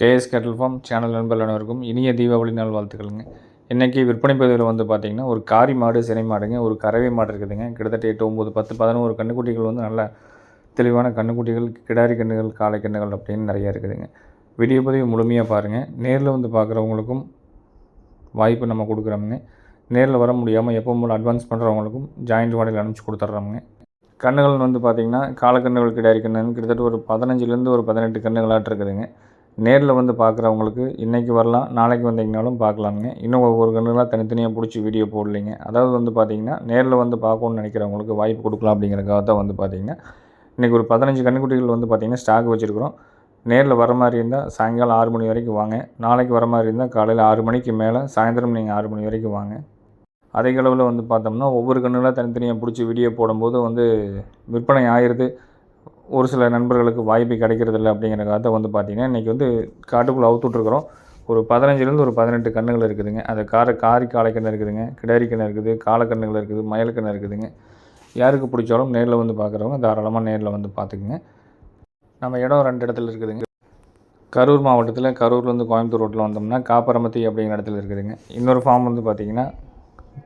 KS கேட்டல் form channel நண்பர்கள் அனைவருக்கும் இனிய தீபாவளி நாள் வாழ்த்துக்களுங்க. இன்றைக்கி விற்பனை பதிவில் வந்து பார்த்திங்கன்னா ஒரு காரி மாடு சினை மாடுங்க ஒரு கறவை மாடு இருக்குதுங்க. கிட்டத்தட்ட எட்டு ஒம்பது பத்து பதினோரு கன்றுக்குட்டிகள் வந்து நல்ல தெளிவான கன்றுக்குட்டிகள் கிடாரி கன்றுகள் காளை கன்றுகள் அப்படின்னு நிறையா இருக்குதுங்க. வீடியோ பதிவு முழுமையாக பாருங்கள் நேரில் வந்து பார்க்குறவங்களுக்கும் வாய்ப்பு நம்ம கொடுக்குறோமுங்க. நேரில் வர முடியாமல் எப்போ போல் அட்வான்ஸ் பண்ணுறவங்களுக்கும் ஜாயிண்ட் வாடகையில் அனுப்பிச்சி கொடுத்துட்றோமுங்க கண்ணுகள் வந்து பார்த்திங்கன்னா காலக்கண்ணுகள் கிடாரி கன்றுன்னு கிட்டத்தட்ட ஒரு பதினஞ்சுலேருந்து ஒரு பதினெட்டு கன்றுகளாட்டு இருக்குதுங்க. நேரில் வந்து பார்க்குறவங்களுக்கு இன்றைக்கி வரலாம் நாளைக்கு வந்தீங்கனாலும் பார்க்கலாமுங்க இன்னும் ஒவ்வொரு கண்ணுலாம் தனித்தனியாக பிடிச்சி வீடியோ போடலைங்க. அதாவது வந்து பார்த்திங்கன்னா நேரில் வந்து பார்க்கணுன்னு நினைக்கிறவங்களுக்கு வாய்ப்பு கொடுக்கலாம் அப்படிங்கிறக்காக தான் வந்து பார்த்திங்கன்னா இன்றைக்கி ஒரு பதினஞ்சு கன்றுக்குட்டிகள் வந்து பார்த்திங்கன்னா ஸ்டாக் வச்சுருக்கிறோம். நேரில் வர மாதிரி இருந்தால் சாயங்காலம் ஆறு மணி வரைக்கும் வாங்க. நாளைக்கு வர மாதிரி இருந்தால் காலையில் ஆறு மணிக்கு மேலே சாயந்தரம் நீங்கள் ஆறு மணி வரைக்கும் வாங்க. அதே அளவில் வந்து பார்த்தோம்னா ஒவ்வொரு கண்ணுலாம் தனித்தனியாக பிடிச்சி வீடியோ போடும்போது வந்து விற்பனை ஆயிடுது ஒரு சில நண்பர்களுக்கு வாய்ப்பு கிடைக்கிறதில்ல அப்படிங்கிற தான் வந்து பார்த்திங்கன்னா இன்றைக்கி வந்து காட்டுக்குள்ளே அவுத்துட்ருக்குறோம் ஒரு பதினஞ்சுலேருந்து ஒரு பதினெட்டு கண்ணுகள் இருக்குதுங்க. அது கார காரி காளைக்கன்று இருக்குதுங்க. கிடாரி கண்ணு இருக்குது காலக்கண்ணுகள் இருக்குது மயிலக்கன்று இருக்குதுங்க. யாருக்கு பிடிச்சாலும் நேரில் வந்து பார்க்குறவங்க தாராளமாக நேரில் வந்து பார்த்துக்குங்க. நம்ம இடம் ரெண்டு இடத்துல இருக்குதுங்க. கரூர் மாவட்டத்தில் கரூர்லேருந்து கோயம்புத்தூர் ரோட்டில் வந்தோம்னா காப்பரமத்தி அப்படிங்கிற இடத்துல இருக்குதுங்க. இன்னொரு ஃபார்ம் வந்து பார்த்திங்கன்னா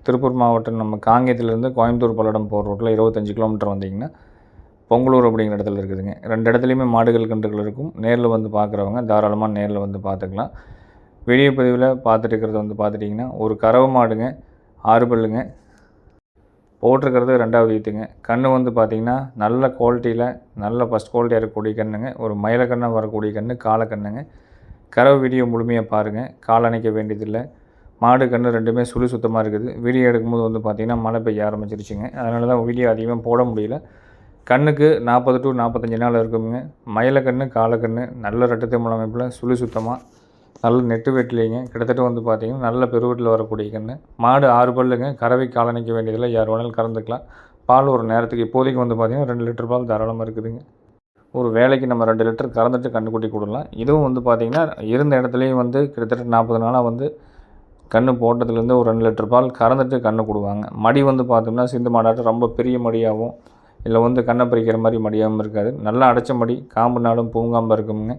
திருப்பூர் மாவட்டம் நம்ம காங்கேயத்துலேருந்து கோயம்புத்தூர் பல்லடம் போகிற ரோட்டில் இருபத்தஞ்சி கிலோமீட்டர் வந்தீங்கன்னா பொங்கலூர் அப்படிங்கிற இடத்துல இருக்குதுங்க. ரெண்டு இடத்துலையுமே மாடுகள் கன்றுகள் இருக்கும். நேரில் வந்து பார்க்குறவங்க தாராளமாக நேரில் வந்து பார்த்துக்கலாம் வீடியோ பதிவில் பார்த்துட்டு இருக்கிறத வந்து பார்த்துட்டிங்கன்னா ஒரு கறவை மாடுங்க ஆறு பல்லுங்க. போட்டிருக்கிறது ரெண்டாவது ஈத்துங்க. கன்று வந்து பார்த்திங்கன்னா நல்ல குவாலிட்டியில் நல்ல ஃபஸ்ட் குவாலிட்டியாக இருக்கக்கூடிய கன்றுங்க ஒரு மயிலக்கண்ணாக வரக்கூடிய கன்று காலக்கண்ணுங்க கறவை வீடியோ முழுமையாக பாருங்கள் கால் அணைக்க வேண்டியதில்லை. மாடு கன்று ரெண்டுமே சுழி சுத்தமாக இருக்குது. வீடியோ எடுக்கும்போது வந்து பார்த்திங்கன்னா மழை பெய்ய ஆரம்பிச்சிருச்சுங்க. அதனால தான் வீடியோ அதிகமாக போட முடியல. கண்ணுக்கு நாற்பது டு நாற்பத்தஞ்சு நாள் இருக்குங்க. மயிலக்கண்ணு காலக்கண்ணு நல்ல ரெட்டத்தை அமைப்பில் சுழி சுத்தமாக நல்ல நெட்டு வெட்டிலிங்க. கிட்டத்தட்ட வந்து பார்த்திங்கன்னா நல்ல பெருவெட்டில் வரக்கூடிய கன்று மாடு ஆறு பல்லுங்க. கறவை காலணிக்க வேண்டியதில்லை யார் வேணாலும் கறந்துக்கலாம். பால் ஒரு நேரத்துக்கு இப்போதைக்கு வந்து பார்த்திங்கன்னா ரெண்டு லிட்டர் பால் தாராளமாக இருக்குதுங்க. ஒரு வேலைக்கு நம்ம ரெண்டு லிட்டர் கறந்துட்டு கண்ணுக்குட்டி கொடுக்கலாம். இதுவும் வந்து பார்த்திங்கன்னா இருந்த இடத்துலையும் வந்து கிட்டத்தட்ட நாற்பது நாளாக வந்து கன்று போட்டதுலேருந்து ஒரு ரெண்டு லிட்டர் பால் கறந்துட்டு கன்று கொடுவாங்க மடி வந்து பார்த்தோம்னா சிந்து மாடாட்டம் ரொம்ப பெரிய மடியாகவும் இல்லை வந்து கண்ணை பறிக்கிற மாதிரி மடியாகவும் இருக்காது. நல்லா அடைச்ச மடி காம்பு நாளும் பூங்காம்பு இருக்குங்க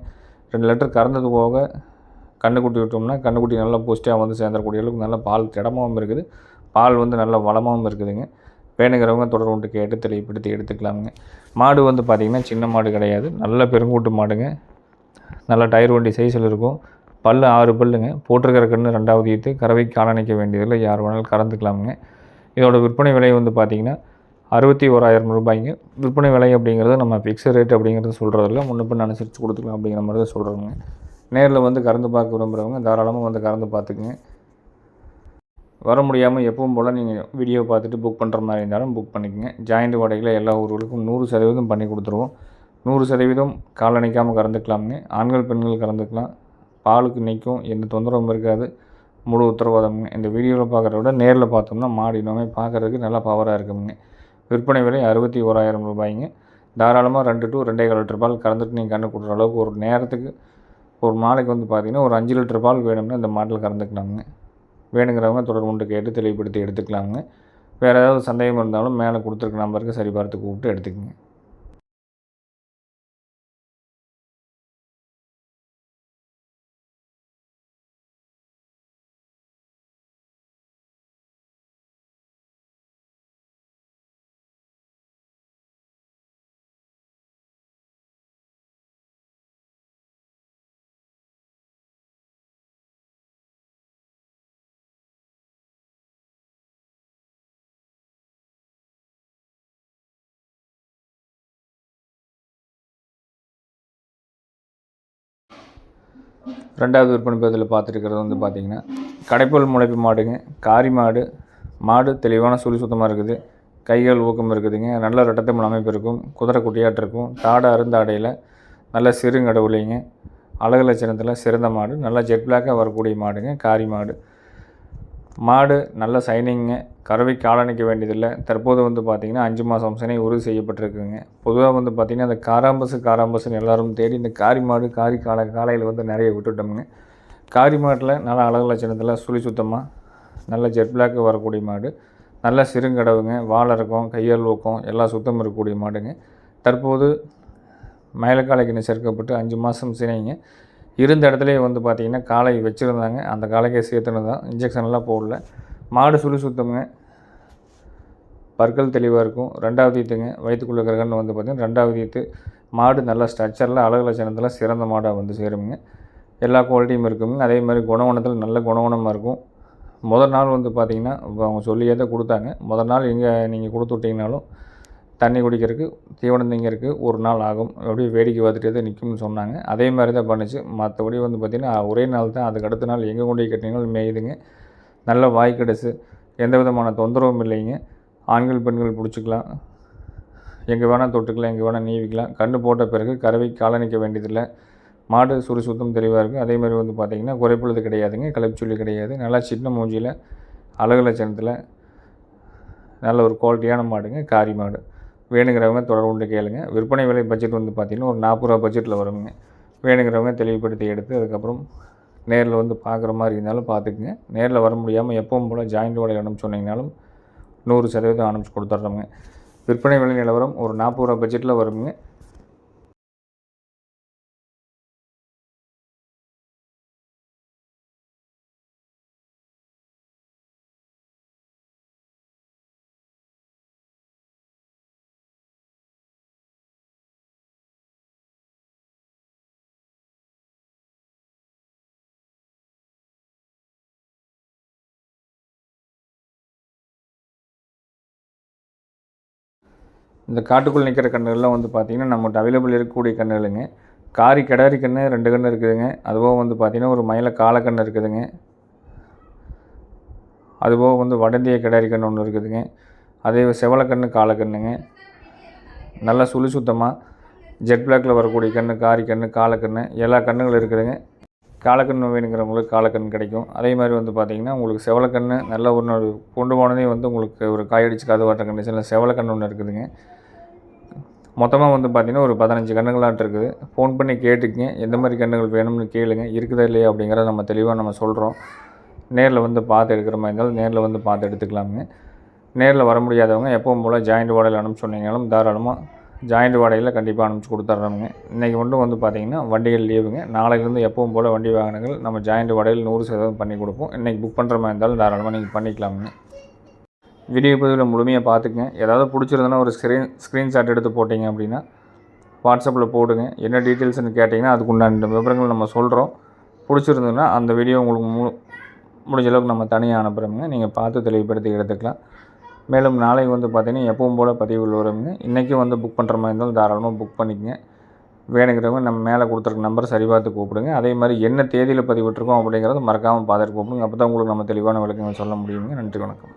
ரெண்டு லிட்டர் கறந்தது போக கண்ணுக்குட்டி விட்டோம்னா கண்ணுக்குட்டி நல்லா புஷ்டியாக வந்து சேர்ந்துடக்கூடிய அளவுக்கு நல்ல பால் திடமாகவும் இருக்குது. பால் வந்து நல்ல வளமாகவும் இருக்குதுங்க. வேணுங்கிறவங்க தொடர் கொண்டு கேட்டு தெளிவுபடுத்தி எடுத்துக்கலாமுங்க. மாடு வந்து பார்த்திங்கன்னா சின்ன மாடு கிடையாது. நல்ல பெருங்கூட்டு மாடுங்க. நல்ல டயர் வண்டி சைஸில் இருக்கும். பல் ஆறு பல்லுங்க. போட்டிருக்கிற கன்று ரெண்டாவது ஈத்து கறவை காலணிக்க வேண்டியதில்லை. யார் வேணாலும் கறந்துக்கலாமுங்க. இதோட விற்பனை விலை வந்து பார்த்திங்கன்னா அறுபத்தி ஓராயிரம் ரூபாய்ங்க. விற்பனை விலை அப்படிங்கிறது நம்ம ஃபிக்ஸட் ரேட் அப்படிங்கிறது சொல்கிறதில்ல முன்னப்பின் அனுசரித்து கொடுத்துக்கலாம் அப்படிங்கிற மாதிரி தான் சொல்கிறோங்க நேரில் வந்து கறந்து பார்க்க விரும்புகிறவங்க தாராளமாக வந்து கறந்து பார்த்துக்குங்க. வர முடியாமல் எப்பவும் போல் நீங்கள் வீடியோ பார்த்துட்டு புக் பண்ணுற மாதிரி இருந்தாலும் புக் பண்ணிக்கோங்க. ஜாயிண்ட் வாடகையில் எல்லா ஊர்களுக்கும் நூறு சதவீதம் பண்ணி கொடுத்துருவோம். நூறு சதவீதம் கால் நிற்காமல் கறந்துக்கலாமுங்க. ஆண்கள் பெண்கள் கறந்துக்கலாம். பாலுக்கு நிற்கும். எந்த தொந்தரவும் இருக்காது. முழு உத்தரவாதம்ங்க. இந்த வீடியோவில் பார்க்குறத விட நேரில் பார்த்தோம்னா மாடு இன்னுமே பார்க்குறதுக்கு நல்லா பவராக இருக்குங்க விற்பனை விலை அறுபத்தி ஓராயிரம் ரூபாய்ங்க. தாராளமாக ரெண்டு டு ரெண்டே கால் லிட்டர் பால் கறந்துட்டு நீங்கள் கண்ணு கொடுக்குற அளவுக்கு ஒரு நேரத்துக்கு ஒரு நாளைக்கு வந்து பார்த்திங்கன்னா ஒரு அஞ்சு லிட்டர் பால் வேணும்னா இந்த மாட்டில் கறந்துக்கலாங்க. வேணுங்கிறவங்க தொடர்பு கொண்டு கேட்டு தெளிவுபடுத்தி எடுத்துக்கலாங்க. வேறு ஏதாவது சந்தேகம் இருந்தாலும் மேலே கொடுத்துருக்க நம்பருக்கு சரி பார்த்து கூப்பிட்டு எடுத்துக்கோங்க. ரெண்டாவது விற்பனை பகுதியில் பார்த்துருக்கிறது வந்து பார்த்திங்கன்னா கடைப்பல் முளைப்பு மாடுங்க. காரி மாடு மாடு தெளிவான சுழி சுத்தமாக இருக்குது. கைகள் ஊக்கம் இருக்குதுங்க. நல்ல ரெட்டத்தமிழ் அமைப்பு இருக்கும். குதிரை குட்டியாட்டு இருக்கும். தாடை அருந்தாடையில் நல்ல சிறுங்கடவுளைங்க அழகு லட்சணத்தில் சிறந்த மாடு. நல்லா ஜெட் பிளாக்காக வரக்கூடிய மாடுங்க. காரி மாடு. மாடு நல்ல சைனிங்கு கறவை காலணிக்க வேண்டியதில்லை. தற்போது வந்து பார்த்திங்கன்னா அஞ்சு மாதம் சினை உறுதி செய்யப்பட்டிருக்குங்க. பொதுவாக வந்து பார்த்திங்கன்னா அந்த காராம்பசு காராம்பசுன்னு எல்லோரும் தேடி இந்த காரி மாடு காரி கால காலையில் வந்து நிறைய விட்டுட்டோமுங்க. காரி மாட்டில் நல்லா அழகு லட்சணத்தில் சுழி சுத்தமாக நல்ல ஜெட் பிளாக்கு வரக்கூடிய மாடு. நல்ல சிறுங்கடவுங்க வாழை இருக்கும் கையால் ஊக்கம் எல்லாம் சுத்தம் இருக்கக்கூடிய மாடுங்க. தற்போது மயிலக்காலைக்கு சேர்க்கப்பட்டு அஞ்சு மாதம் சினைங்க. இருந்த இடத்துலையே வந்து பார்த்திங்கன்னா காளை வச்சுருந்தாங்க. அந்த காளைக்கே சேர்த்துனது தான் இன்ஜெக்ஷன்லாம் போடல. மாடு சுழி சுத்தமுங்க. பற்கள் தெளிவாக இருக்கும். ரெண்டாவது ஈத்துங்க. வயிற்றுக்குள்ளே கிரகன்னு வந்து பார்த்திங்கன்னா ரெண்டாவது ஈத்து. மாடு நல்லா ஸ்ட்ரக்சரில் அழகு லட்சணத்தில் சிறந்த மாடாக வந்து சேருங்க எல்லா குவாலிட்டியும் இருக்குங்க. அதே மாதிரி குணவனத்தில் நல்ல குணவனமாக இருக்கும். முதல் நாள் வந்து பார்த்திங்கன்னா அவங்க சொல்லியே தான் கொடுத்தாங்க. முதல் நாள் எங்கே நீங்கள் கொடுத்து விட்டிங்கனாலும் தண்ணி குடிக்கிறதுக்கு தீவனம் திங்கிறதுக்கு ஒரு நாள் ஆகும். அப்படியே வேடிக்கை பார்த்துட்டே தான் நிற்கும்னு சொன்னாங்க. அதே மாதிரி தான் பண்ணுச்சு. மற்றபடி வந்து பார்த்திங்கன்னா ஒரே நாள் தான். அதுக்கு அடுத்த நாள் எங்கே கொண்டு போய் கட்டினாலும் மேயுதுங்க. நல்ல வாய்க்கடைசு எந்த விதமான தொந்தரவும் இல்லைங்க. ஆண்கள் பெண்கள் பிடிச்சிக்கலாம். எங்கே வேணால் தொட்டுக்கலாம் எங்கே வேணால் நீவிக்கலாம். கன்று போட்ட பிறகு கறவை காலணிக்க வேண்டியதில்லை. மாடு சுறுசுத்தம் தெளிவாக இருக்குது அதே மாதிரி வந்து பார்த்திங்கன்னா குறைப்புள்ளது கிடையாதுங்க. களைப்புச்சொல்லி கிடையாது. நல்லா சின்ன மூஞ்சியில் அழகு லட்சணத்தில் நல்ல ஒரு குவாலிட்டியான மாடுங்க. காரி மாடு. வேணுங்கிறவங்க தொடர்பு கேளுங்க. விற்பனை விலை பட்ஜெட் வந்து பார்த்திங்கன்னா ஒரு நாற்பது ரூபா பட்ஜெட்டில் வருங்க. வேணுங்கிறவங்க தெளிவுபடுத்தி எடுத்து அதுக்கப்புறம் நேரில் வந்து பார்க்குற மாதிரி இருந்தாலும் பார்த்துக்குங்க நேரில் வர முடியாமல் எப்பவும் போல் ஜாயிண்ட் உடைய அனுப்பிச்சு சொன்னீங்கனாலும் நூறு சதவீதம் அனுப்பிச்சு கொடுத்துட்றோங்க விற்பனை விலை நிலவரம் ஒரு நாற்பது ரூபா பட்ஜெட்டில் வருங்க. இந்த காட்டுக்குள்ளே நிற்கிற கன்றுகள்லாம் வந்து பார்த்திங்கன்னா நம்மகிட்ட அவைலபிள் இருக்கக்கூடிய கன்றுகளுங்க. காரி கிடாரி கன்று ரெண்டு கன்று இருக்குதுங்க. அதுபோக வந்து பார்த்திங்கன்னா ஒரு மயில காலக்கன்று இருக்குதுங்க. அதுபோக வந்து வடந்திய கிடாரி கன்று ஒன்று இருக்குதுங்க. அதே செவலக்கன்று காலக்கண்ணுங்க நல்லா சுழி சுத்தமாக ஜெட் பிளாக்கில் வரக்கூடிய கன்று காரி கன்று காலக்கன்று எல்லா கன்றுகளும் இருக்குதுங்க. காலக்கன்று வேணுங்கிறவங்களுக்கு காலக்கன்று கிடைக்கும். அதே மாதிரி வந்து பார்த்திங்கன்னா உங்களுக்கு செவலக்கன்று நல்ல ஒன்று கொண்டு போனதே வந்து உங்களுக்கு ஒரு காயடிச்சு கது கண்டிஷனில் செவலக்கன்று ஒன்று இருக்குதுங்க. மொத்தமாக வந்து பார்த்திங்கன்னா ஒரு பதினஞ்சு கன்றுகளாட்டு இருக்குது. ஃபோன் பண்ணி கேட்டுக்கங்க. எந்த மாதிரி கன்றுகள் வேணும்னு கேளுங்க. இருக்குதா இல்லையா அப்படிங்கிறத நம்ம தெளிவாக நம்ம சொல்கிறோம் நேரில் வந்து பார்த்து எடுக்கிற மாதிரி இருந்தாலும் நேரில் வந்து பார்த்து எடுத்துக்கலாமுங்க நேரில் வர முடியாதவங்க எப்பவும் போல் ஜாயிண்ட் வாடகையில் அனுப்பிச்சு சொன்னீங்கனாலும் தாராளமாக ஜாயிண்ட் வாடகையில் கண்டிப்பாக அனுப்பிச்சு கொடுத்துட்றோமுங்க இன்றைக்கி மட்டும் வந்து பார்த்திங்கன்னா வண்டிகள் லீவுங்க நாளையிலேருந்து எப்பவும் போல் வண்டி வாகனங்கள் நம்ம ஜாயிண்ட் வாடகையில் நூறு சதவீதம் பண்ணி கொடுப்போம். இன்றைக்கி புக் பண்ணுற மாதிரி இருந்தாலும் தாராளமாக நீங்கள் பண்ணிக்கலாமுங்க. வீடியோ பதிவில் முழுமையாக பார்த்துக்குங்க. ஏதாவது பிடிச்சிருந்தனா ஒரு ஸ்க்ரீன் ஸ்க்ரீன்ஷாட் எடுத்து போட்டிங்க அப்படின்னா வாட்ஸ்அப்பில் போடுங்க. என்ன டீட்டெயில்ஸ்னு கேட்டிங்கன்னா அதுக்குண்டான விவரங்கள் நம்ம சொல்கிறோம் பிடிச்சிருந்ததுன்னா அந்த வீடியோ உங்களுக்கு மு முடிஞ்ச அளவுக்கு நம்ம தனியாக அனுப்புகிறோங்க நீங்கள் பார்த்து தெளிவுபடுத்தி எடுத்துக்கலாம். மேலும் நாளைக்கு வந்து பார்த்திங்கன்னா எப்பவும் போல் பதிவுகள் வருங்க. இன்றைக்கும் வந்து புக் பண்ணுற மாதிரி இருந்தாலும் தாராளமாக புக் பண்ணிக்கங்க. வேணுங்கிறவங்க நம்ம மேலே கொடுத்துருக்க நம்பர் சரி பார்த்து கூப்பிடுங்க. அதே மாதிரி என்ன தேதியில் பதிவிட்டுருக்கோம் அப்படிங்கிறத மறக்காமல் பார்த்துட்டு கூப்பிடுங்க. அப்போ தான் உங்களுக்கு நம்ம தெளிவான விளக்கங்கள் சொல்ல முடியுங்க. நன்றி வணக்கம்.